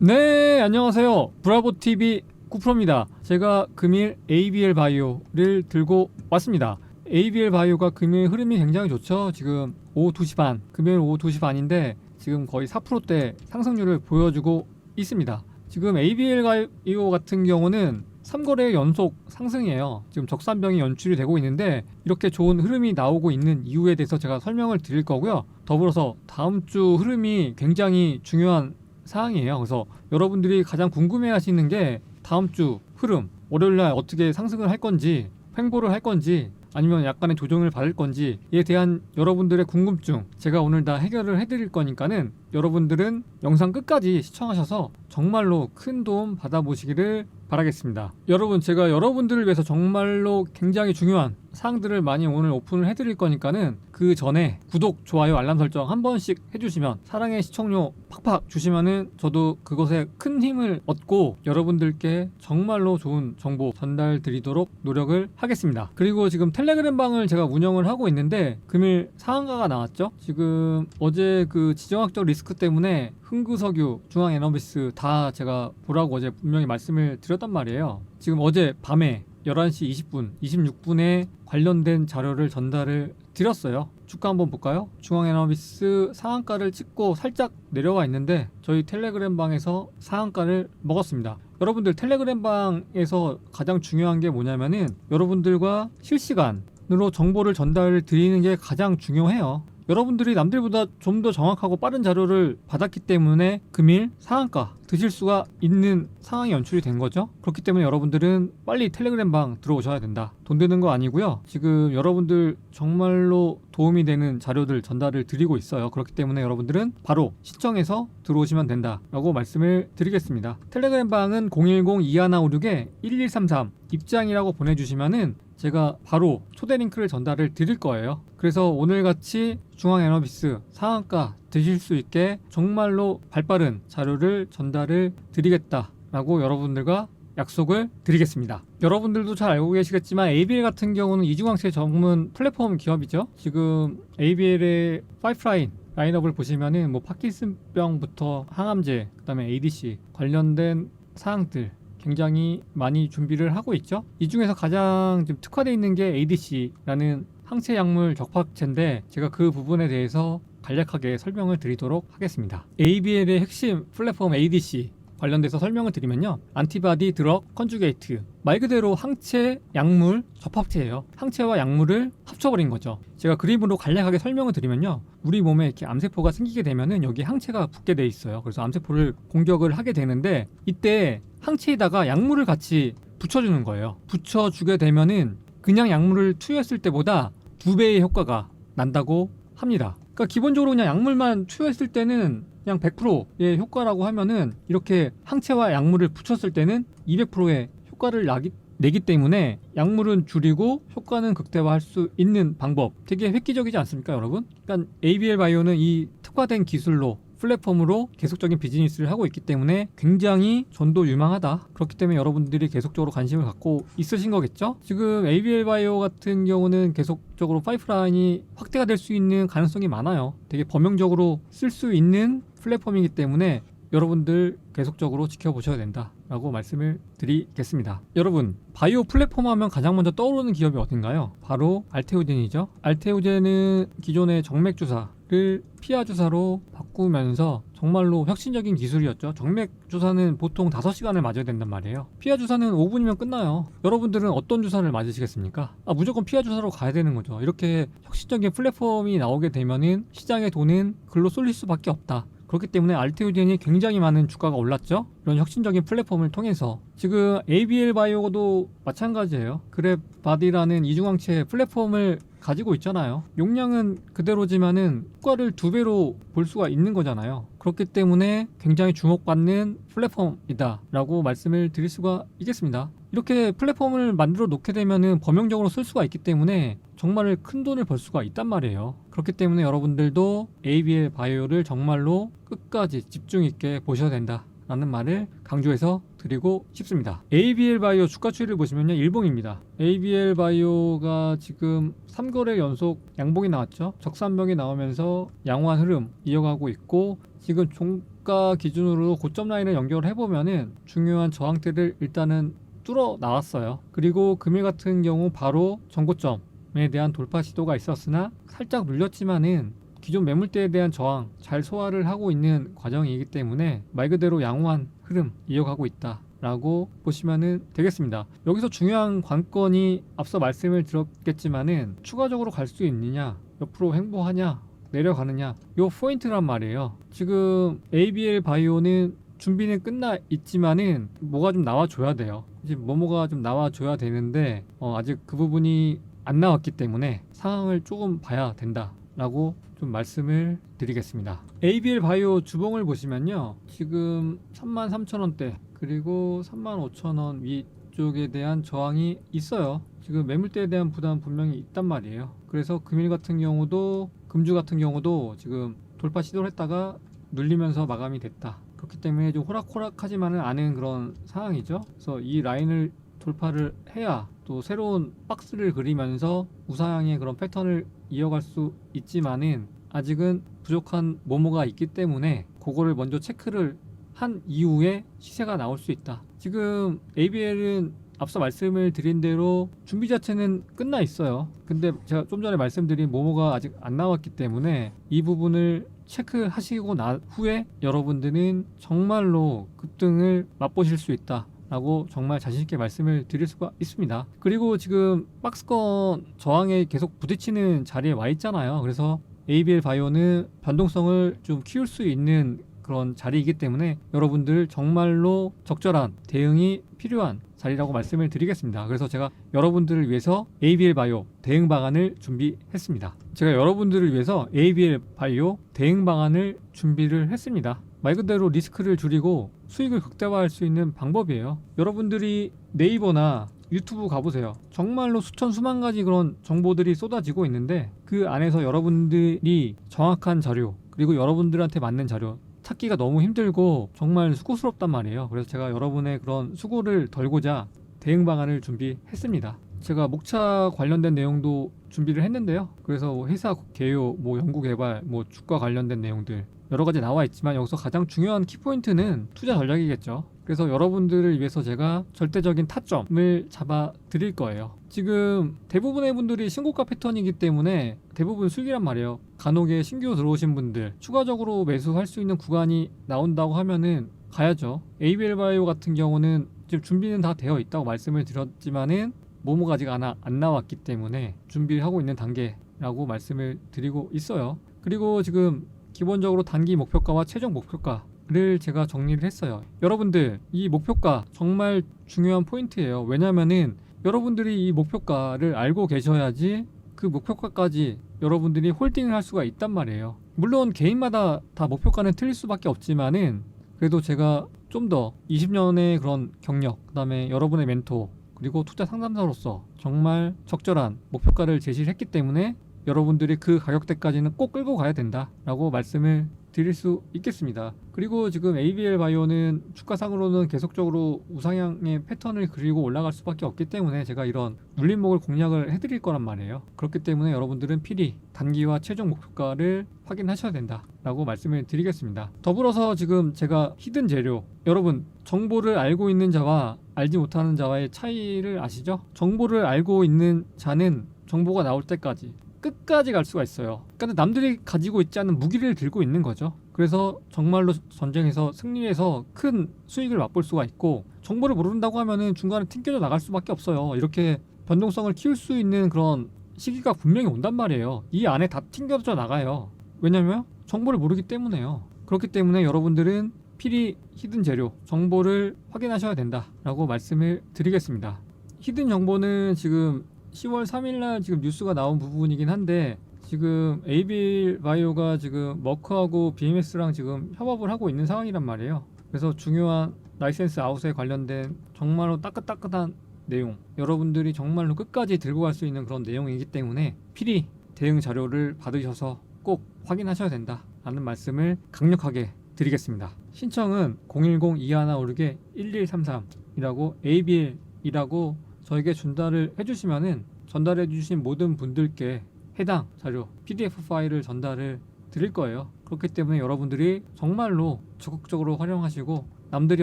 네, 안녕하세요. 브라보TV 쿠프로입니다. 제가 금일 ABL 바이오를 들고 왔습니다. ABL 바이오가 금일 흐름이 굉장히 좋죠. 지금 오후 2시 반, 금요일 오후 2시 반인데 지금 거의 4%대 상승률을 보여주고 있습니다. 지금 ABL 바이오 같은 경우는 3거래 연속 상승이에요. 지금 적산병이 연출이 되고 있는데 이렇게 좋은 흐름이 나오고 있는 이유에 대해서 제가 설명을 드릴 거고요. 더불어서 다음 주 흐름이 굉장히 중요한 사항이에요. 그래서 여러분들이 가장 궁금해 하시는 게 다음 주 흐름, 월요일 날 어떻게 상승을 할 건지, 횡보를 할 건지, 아니면 약간의 조정을 받을 건지에 대한 여러분들의 궁금증 제가 오늘 다 해결을 해드릴 거니까는 여러분들은 영상 끝까지 시청하셔서 정말로 큰 도움 받아보시기를 바라겠습니다. 여러분 제가 여러분들을 위해서 정말로 굉장히 중요한 사항들을 많이 오늘 오픈을 해드릴 거니까는 그 전에 구독, 좋아요, 알람 설정 한 번씩 해주시면 사랑의 시청료 팍팍 주시면은 저도 그것에 큰 힘을 얻고 여러분들께 정말로 좋은 정보 전달 드리도록 노력을 하겠습니다. 그리고 지금 텔레그램 방을 제가 운영을 하고 있는데 금일 상한가가 나왔죠. 지금 어제 그 지정학적 리스 크 때문에 흥구석유, 중앙에너비스 다 제가 보라고 어제 분명히 말씀을 드렸단 말이에요. 지금 어제 밤에 11시 20분, 26분에 관련된 자료를 전달을 드렸어요. 주가 한번 볼까요? 중앙에너비스 상한가를 찍고 살짝 내려와 있는데 저희 텔레그램 방에서 상한가를 먹었습니다. 여러분들 텔레그램 방에서 가장 중요한 게 뭐냐면은 여러분들과 실시간으로 정보를 전달 드리는 게 가장 중요해요. 여러분들이 남들보다 좀 더 정확하고 빠른 자료를 받았기 때문에 금일 상한가 드실 수가 있는 상황이 연출이 된 거죠. 그렇기 때문에 여러분들은 빨리 텔레그램 방 들어오셔야 된다. 돈 드는 거 아니고요. 지금 여러분들 정말로 도움이 되는 자료들 전달을 드리고 있어요. 그렇기 때문에 여러분들은 바로 시청해서 들어오시면 된다라고 말씀을 드리겠습니다. 텔레그램 방은 010-2156-1133 입장이라고 보내주시면은 제가 바로 초대 링크를 전달을 드릴 거예요. 그래서 오늘같이 중앙에너비스 상한가 드실 수 있게 정말로 발빠른 자료를 전달을 드리겠다라고 여러분들과 약속을 드리겠습니다. 여러분들도 잘 알고 계시겠지만 ABL 같은 경우는 이중항체 전문 플랫폼 기업이죠. 지금 ABL의 파이프라인 라인업을 보시면은 뭐 파킨슨병부터 항암제, 그다음에 ADC 관련된 사항들 굉장히 많이 준비를 하고 있죠. 이 중에서 가장 좀 특화되어 있는 게 ADC라는 항체 약물 적합체인데 제가 그 부분에 대해서 간략하게 설명을 드리도록 하겠습니다. ABL의 핵심 플랫폼 ADC 관련돼서 설명을 드리면요. 안티바디 드럭 컨주게이트 말 그대로 항체 약물 접합체예요. 항체와 약물을 합쳐버린 거죠. 제가 그림으로 간략하게 설명을 드리면요. 우리 몸에 이렇게 암세포가 생기게 되면은 여기 항체가 붙게 돼 있어요. 그래서 암세포를 공격을 하게 되는데 이때 항체에다가 약물을 같이 붙여주는 거예요. 붙여주게 되면은 그냥 약물을 투여했을 때보다 두 배의 효과가 난다고 합니다. 그러니까 기본적으로 그냥 약물만 투여했을 때는 그냥 100%의 효과라고 하면은 이렇게 항체와 약물을 붙였을 때는 200%의 효과를 나기, 내기 때문에 약물은 줄이고 효과는 극대화할 수 있는 방법 되게 획기적이지 않습니까 여러분? 그러니까 ABL 바이오는 이 특화된 기술로 플랫폼으로 계속적인 비즈니스를 하고 있기 때문에 굉장히 전도 유망하다. 그렇기 때문에 여러분들이 계속적으로 관심을 갖고 있으신 거겠죠? 지금 ABL 바이오 같은 경우는 계속적으로 파이프라인이 확대가 될 수 있는 가능성이 많아요. 되게 범용적으로 쓸 수 있는 플랫폼이기 때문에 여러분들 계속적으로 지켜보셔야 된다라고 말씀을 드리겠습니다. 여러분, 바이오 플랫폼 하면 가장 먼저 떠오르는 기업이 어딘가요? 바로 알테오젠이죠. 알테오젠은 기존의 정맥 주사를 피하 주사로 바꾸면서 정말로 혁신적인 기술이었죠. 정맥 주사는 보통 5시간을 맞아야 된단 말이에요. 피하 주사는 5분이면 끝나요. 여러분들은 어떤 주사를 맞으시겠습니까? 아, 무조건 피하 주사로 가야 되는 거죠. 이렇게 혁신적인 플랫폼이 나오게 되면은 시장의 돈은 글로 쏠릴 수밖에 없다. 그렇기 때문에 알테오젠이 굉장히 많은 주가가 올랐죠. 이런 혁신적인 플랫폼을 통해서 지금 ABL 바이오도 마찬가지예요. 그랩 바디라는 이중항체 플랫폼을 가지고 있잖아요. 용량은 그대로지만은 효과를 두 배로 볼 수가 있는 거잖아요. 그렇기 때문에 굉장히 주목받는 플랫폼이다라고 말씀을 드릴 수가 있겠습니다. 이렇게 플랫폼을 만들어 놓게 되면은 범용적으로 쓸 수가 있기 때문에 정말 큰 돈을 벌 수가 있단 말이에요. 그렇기 때문에 여러분들도 ABL 바이오를 정말로 끝까지 집중 있게 보셔야 된다. 라는 말을 강조해서 드리고 싶습니다. ABL 바이오 주가 추이를 보시면요. 일봉입니다. ABL 바이오가 지금 3거래 연속 양봉이 나왔죠. 적산병이 나오면서 양호한 흐름 이어가고 있고 지금 저가 기준으로 고점 라인을 연결해 보면은 중요한 저항대를 일단은 뚫어 나왔어요. 그리고 금일 같은 경우 바로 전고점 에 대한 돌파 시도가 있었으나 살짝 눌렸지만은 기존 매물대에 대한 저항 잘 소화를 하고 있는 과정이기 때문에 말 그대로 양호한 흐름 이어가고 있다. 라고 보시면 되겠습니다. 여기서 중요한 관건이 앞서 말씀을 드렸겠지만은 추가적으로 갈 수 있느냐, 옆으로 횡보하냐, 내려가느냐, 요 포인트란 말이에요. 지금 ABL 바이오는 준비는 끝나 있지만은 뭐가 좀 나와줘야 돼요. 이제 뭐뭐가 좀 나와줘야 되는데 어, 아직 그 부분이 안 나왔기 때문에 상황을 조금 봐야 된다라고 좀 말씀을 드리겠습니다. ABL 바이오 주봉을 보시면요. 지금 33,000원대 그리고 35,000원 위쪽에 대한 저항이 있어요. 지금 매물대에 대한 부담 분명히 있단 말이에요. 그래서 금일 같은 경우도 금주 같은 경우도 지금 돌파 시도를 했다가 눌리면서 마감이 됐다. 그렇기 때문에 좀 호락호락하지만은 않은 그런 상황이죠. 그래서 이 라인을 돌파를 해야 또 새로운 박스를 그리면서 우상향의 그런 패턴을 이어갈 수 있지만은 아직은 부족한 모모가 있기 때문에 그거를 먼저 체크를 한 이후에 시세가 나올 수 있다. 지금 ABL은 앞서 말씀을 드린 대로 준비 자체는 끝나 있어요. 근데 제가 좀 전에 말씀드린 모모가 아직 안 나왔기 때문에 이 부분을 체크하시고 난 후에 여러분들은 정말로 급등을 맛보실 수 있다. 라고 정말 자신있게 말씀을 드릴 수가 있습니다. 그리고 지금 박스권 저항에 계속 부딪히는 자리에 와 있잖아요. 그래서 ABL 바이오는 변동성을 좀 키울 수 있는 그런 자리이기 때문에 여러분들 정말로 적절한 대응이 필요한 자리라고 말씀을 드리겠습니다. 그래서 제가 여러분들을 위해서 ABL 바이오 대응 방안을 준비했습니다. 제가 여러분들을 위해서 ABL 바이오 대응 방안을 준비를 했습니다. 말 그대로 리스크를 줄이고 수익을 극대화할 수 있는 방법이에요. 여러분들이 네이버나 유튜브 가보세요. 정말로 수천 수만 가지 그런 정보들이 쏟아지고 있는데 그 안에서 여러분들이 정확한 자료 그리고 여러분들한테 맞는 자료 찾기가 너무 힘들고 정말 수고스럽단 말이에요. 그래서 제가 여러분의 그런 수고를 덜고자 대응 방안을 준비했습니다. 제가 목차 관련된 내용도 준비를 했는데요. 그래서 뭐 회사 개요, 뭐 연구 개발, 뭐 주가 관련된 내용들 여러 가지 나와 있지만 여기서 가장 중요한 키포인트는 투자 전략이겠죠. 그래서 여러분들을 위해서 제가 절대적인 타점을 잡아 드릴 거예요. 지금 대부분의 분들이 신고가 패턴이기 때문에 대부분 수익이란 말이에요. 간혹에 신규 들어오신 분들 추가적으로 매수할 수 있는 구간이 나온다고 하면은 가야죠. ABL 바이오 같은 경우는 지금 준비는 다 되어 있다고 말씀을 드렸지만은 모모가 아직 안, 와- 안 나왔기 때문에 준비를 하고 있는 단계라고 말씀을 드리고 있어요. 그리고 지금 기본적으로 단기 목표가와 최종 목표가 를 제가 정리를 했어요. 여러분들 이 목표가 정말 중요한 포인트예요. 왜냐면은 여러분들이 이 목표가를 알고 계셔야지 그 목표가까지 여러분들이 홀딩을 할 수가 있단 말이에요. 물론 개인마다 다 목표가는 틀릴 수밖에 없지만은 그래도 제가 좀 더 20년의 그런 경력, 그다음에 여러분의 멘토, 그리고 투자 상담사로서 정말 적절한 목표가를 제시를 했기 때문에 여러분들이 그 가격대까지는 꼭 끌고 가야 된다라고 말씀을 드릴 수 있겠습니다. 그리고 지금 ABL 바이오는 주가상으로는 계속적으로 우상향의 패턴을 그리고 올라갈 수밖에 없기 때문에 제가 이런 눌림목을 공략을 해드릴 거란 말이에요. 그렇기 때문에 여러분들은 필히 단기와 최종 목표가를 확인하셔야 된다라고 말씀을 드리겠습니다. 더불어서 지금 제가 히든 재료 여러분 정보를 알고 있는 자와 알지 못하는 자와의 차이를 아시죠? 정보를 알고 있는 자는 정보가 나올 때까지 끝까지 갈 수가 있어요. 그러니까 남들이 가지고 있지 않은 무기를 들고 있는 거죠. 그래서 정말로 전쟁에서 승리해서 큰 수익을 맛볼 수가 있고 정보를 모른다고 하면은 중간에 튕겨져 나갈 수밖에 없어요. 이렇게 변동성을 키울 수 있는 그런 시기가 분명히 온단 말이에요. 이 안에 다 튕겨져 나가요. 왜냐면 정보를 모르기 때문에요. 그렇기 때문에 여러분들은 필히 히든 재료 정보를 확인하셔야 된다라고 말씀을 드리겠습니다. 히든 정보는 지금 10월 3일날 지금 뉴스가 나온 부분이긴 한데 지금 AB 바이오가 지금 머크하고 BMS랑 지금 협업을 하고 있는 상황이란 말이에요. 그래서 중요한 라이센스 아웃에 관련된 정말로 따끈따끈한 내용 여러분들이 정말로 끝까지 들고 갈 수 있는 그런 내용이기 때문에 필히 대응 자료를 받으셔서 꼭 확인하셔야 된다라는 말씀을 강력하게 드리겠습니다. 신청은 010-2156에 1133이라고 ABL이라고 저에게 전달을 해주시면은 전달해 주신 모든 분들께 해당 자료 PDF 파일을 전달을 드릴 거예요. 그렇기 때문에 여러분들이 정말로 적극적으로 활용하시고 남들이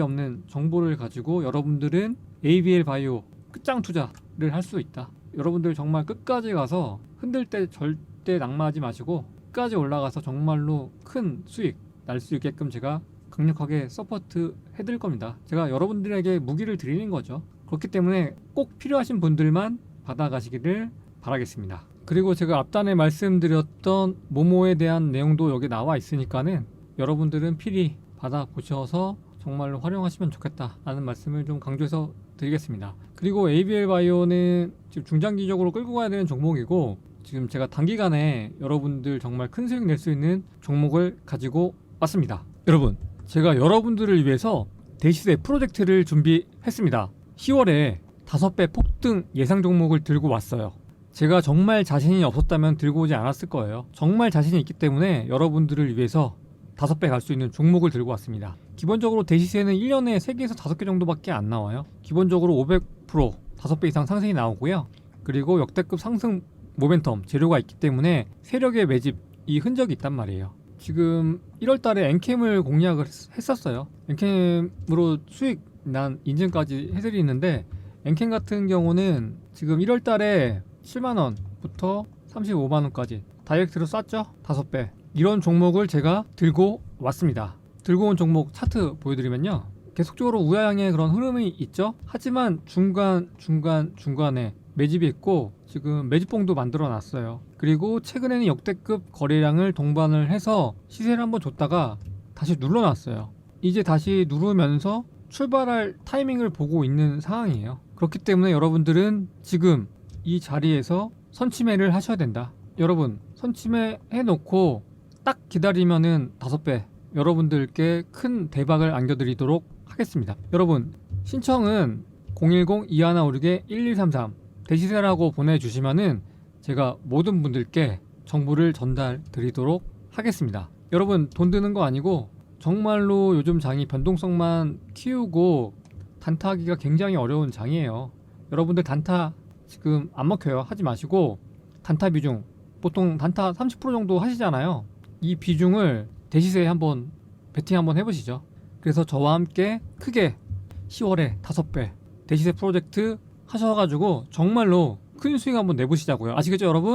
없는 정보를 가지고 여러분들은 ABL 바이오 끝장 투자를 할 수 있다. 여러분들 정말 끝까지 가서 흔들 때 절대 낙마하지 마시고 끝까지 올라가서 정말로 큰 수익 날 수 있게끔 제가 강력하게 서포트 해드릴 겁니다. 제가 여러분들에게 무기를 드리는 거죠. 그렇기 때문에 꼭 필요하신 분들만 받아가시기를 바라겠습니다. 그리고 제가 앞단에 말씀드렸던 모모에 대한 내용도 여기 나와 있으니까는 여러분들은 필히 받아보셔서 정말로 활용하시면 좋겠다라는 말씀을 좀 강조해서 드리겠습니다. 그리고 ABL 바이오는 지금 중장기적으로 끌고 가야 되는 종목이고 지금 제가 단기간에 여러분들 정말 큰 수익 낼 수 있는 종목을 가지고 왔습니다. 여러분, 제가 여러분들을 위해서 대시세 프로젝트를 준비했습니다. 10월에 5배 폭등 예상 종목을 들고 왔어요. 제가 정말 자신이 없었다면 들고 오지 않았을 거예요. 정말 자신이 있기 때문에 여러분들을 위해서 5배 갈 수 있는 종목을 들고 왔습니다. 기본적으로 대시세는 1년에 3개에서 5개 정도밖에 안 나와요. 기본적으로 500% 5배 이상 상승이 나오고요. 그리고 역대급 상승 모멘텀 재료가 있기 때문에 세력의 매집 이 흔적이 있단 말이에요. 지금 1월 달에 엔캠을 공략을 했- 했었어요. 엔캠으로 수익 난 인증까지 해드리는데 엔캠 같은 경우는 지금 1월 달에 7만 원부터 35만 원까지 다이렉트로 쐈죠. 5배. 이런 종목을 제가 들고 왔습니다. 들고 온 종목 차트 보여드리면요. 계속적으로 우하향의 그런 흐름이 있죠. 하지만 중간 중간 중간에 매집이 있고 지금 매집봉도 만들어 놨어요. 그리고 최근에는 역대급 거래량을 동반을 해서 시세를 한번 줬다가 다시 눌러놨어요. 이제 다시 누르면서 출발할 타이밍을 보고 있는 상황이에요. 그렇기 때문에 여러분들은 지금 이 자리에서 선침해를 하셔야 된다. 여러분 선침해 해놓고 딱 기다리면은 다섯 배 여러분들께 큰 대박을 안겨드리도록 하겠습니다. 여러분 신청은 010-2156-1133 대시세라고 보내주시면은 제가 모든 분들께 정보를 전달 드리도록 하겠습니다. 여러분 돈 드는 거 아니고 정말로 요즘 장이 변동성만 키우고 단타하기가 굉장히 어려운 장이에요. 여러분들 단타 지금 안 먹혀요. 하지 마시고 단타 비중 보통 단타 30% 정도 하시잖아요. 이 비중을 대시세에 한번 베팅 한번 해보시죠. 그래서 저와 함께 크게 10월에 5배 대시세 프로젝트 하셔가지고 정말로 큰 수익 한번 내보시자고요. 아시겠죠 여러분?